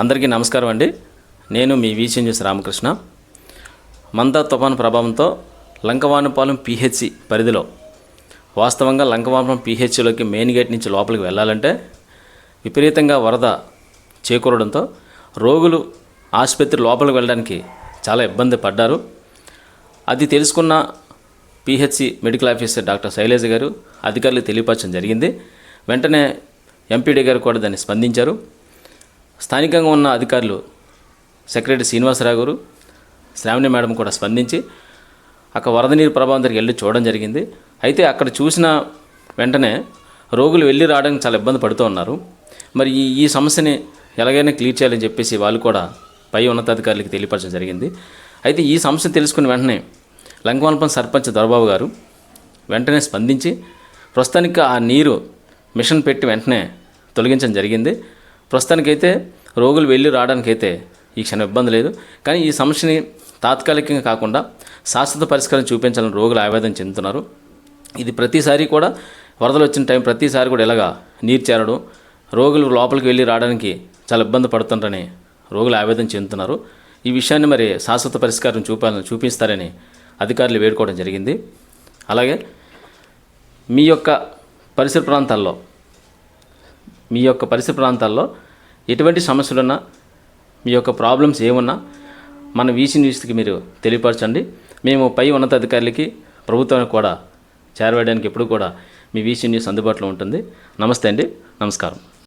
అందరికీ నమస్కారం అండి. నేను మీ వీసీ న్యూస్ రామకృష్ణ. మందా తుఫాను ప్రభావంతో లంకవానపాలెం పిహెచ్సి పరిధిలో వాస్తవంగా లంకవానపాలెం పిహెచ్సిలోకి మెయిన్ గేట్ నుంచి లోపలికి వెళ్ళాలంటే విపరీతంగా వరద చేకూరడంతో రోగులు ఆసుపత్రి లోపలికి వెళ్ళడానికి చాలా ఇబ్బంది పడ్డారు. అది తెలుసుకున్న PHC medical officer doctor Shailaja garu అధికారులు తెలియపరచడం జరిగింది. వెంటనే ఎంపీడీ గారు కూడా దాన్ని స్పందించారు. స్థానికంగా ఉన్న అధికారులు సెక్రటరీ శ్రీనివాసరావు గారు శ్రావణి మేడం కూడా స్పందించి అక్కడ వరద నీరు ప్రభావం దగ్గరికి వెళ్ళి చూడడం జరిగింది. అయితే అక్కడ చూసిన వెంటనే రోగులు వెళ్ళి రావడానికి చాలా ఇబ్బంది పడుతూ ఉన్నారు. మరి ఈ ఈ సమస్యని ఎలాగైనా క్లియర్ చేయాలని చెప్పేసి వాళ్ళు కూడా పై ఉన్నతాధికారులకు తెలియపరచడం జరిగింది. అయితే ఈ సమస్య తెలుసుకున్న వెంటనే లంకవల్పం సర్పంచ్ దొరబాబు గారు వెంటనే స్పందించి ప్రస్తుతానికి ఆ నీరు మిషన్ పెట్టి వెంటనే తొలగించడం జరిగింది. ప్రస్తుతానికైతే రోగులు వెళ్ళి రావడానికైతే ఈ క్షణం ఇబ్బంది లేదు. కానీ ఈ సమస్యని తాత్కాలికంగా కాకుండా శాశ్వత పరిష్కారం చూపించాలని రోగులు ఆవేదన చెందుతున్నారు. ఇది ప్రతిసారి కూడా వరదలు వచ్చిన టైం ప్రతిసారి కూడా ఇలాగా నీరు చేరడం రోగులు లోపలికి వెళ్ళి రావడానికి చాలా ఇబ్బంది పడుతుంటారని రోగులు ఆవేదన చెందుతున్నారు. ఈ విషయాన్ని మరి శాశ్వత పరిష్కారం చూపాలని చూపిస్తారని అధికారులు వేడుకోవడం జరిగింది. అలాగే మీ యొక్క పరిసర ప్రాంతాల్లో మీ యొక్క పరిసర ప్రాంతాల్లో ఎటువంటి సమస్యలున్నా మీ యొక్క ప్రాబ్లమ్స్ ఏమున్నా మన వీసీ న్యూస్కి మీరు తెలియపరచండి. మేము పై ఉన్నతాధికారులకి ప్రభుత్వానికి కూడా చేరవేయడానికి ఎప్పుడు కూడా మీ వీసీ న్యూస్ అందుబాటులో ఉంటుంది. నమస్తే అండి. నమస్కారం.